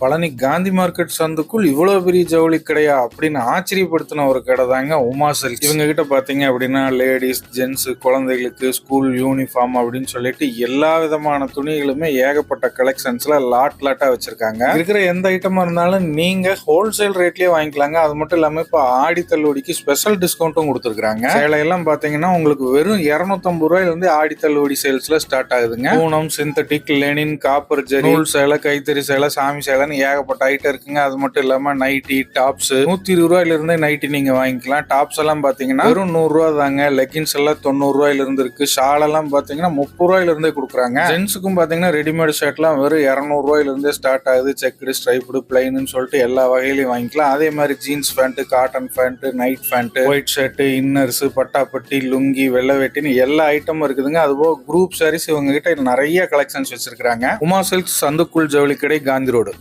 Palani Gandhi market சந்துக்குள் இவ்வளவு பெரிய ஜவுளி கடையா அப்படின்னு ஆச்சரியப்படுத்தின ஒரு கடை தாங்க உமா சில்க் இவங்க கிட்ட பாத்தீங்க அப்படின்னா லேடிஸ் ஜென்ஸ் குழந்தைகளுக்கு ஸ்கூல் யூனிஃபார்ம் அப்படின்னு சொல்லிட்டு எல்லா விதமான துணிகளுமே ஏகப்பட்ட கலெக்ஷன்ஸ்ல லாட் லாட்டா வச்சிருக்காங்க. இருக்கிற எந்த ஐட்டமா இருந்தாலும் நீங்க ஹோல்சேல் ரேட்லயே வாங்கிக்கலாங்க. அது மட்டும் இல்லாம இப்ப ஆடி தள்ளுபடிக்கு ஸ்பெஷல் டிஸ்கவுண்ட்டும் கொடுத்துருக்காங்க. சேலையெல்லாம் பாத்தீங்கன்னா உங்களுக்கு வெறும் 250 ரூபாயில இருந்து ஆடி தள்ளுபடி சேல்ஸ்ல ஸ்டார்ட் ஆகுதுங்க. Poonam synthetic linen copper zari சேலை கைத்தறி சேலை சாமி சேலைன்னு ஏகப்பட்ட ஐட்டம் இருக்குங்க. அது மட்டும் இல்லாம நைட்டி டாப்ஸ் நூத்தி இருபது ரூபாயில இருந்து நைட்டி நீங்க வாங்கிக்கலாம். டாப்ஸ் எல்லாம் பாத்தீங்கன்னா வெறும் நூறு ரூபா தாங்க. லெகின்ஸ் எல்லாம் தொண்ணூறு ரூபாயில இருந்து இருக்கு. ஷால் எல்லாம் பாத்தீங்கன்னா முப்பது ரூபாயில இருந்தே கொடுக்குறாங்க. ஜென்ஸுக்கும் பாத்தீங்கன்னா ரெடிமேட் ஷர்ட் எல்லாம் வெறும் இரநூறு ரூபாயில இருந்தே ஸ்டார்ட் ஆகுது. செக்குடு ஸ்ட்ரைப்டு பிளைன்னு சொல்லிட்டு எல்லா வகையிலையும் வாங்கிக்கலாம். அதே மாதிரி jeans pant cotton pant night pant white shirt inners பட்டாப்பட்டி lungi வெள்ளை வெட்டின்னு எல்லா ஐட்டமும் இருக்குதுங்க. அதுபோக குரூப் சாரீஸ் இவங்க கிட்ட நிறைய கலெக்ஷன்ஸ் வச்சிருக்காங்க உமா சில்க்ஸ் சந்துக்குள் ஜவுளி கடை காந்தி ரோடு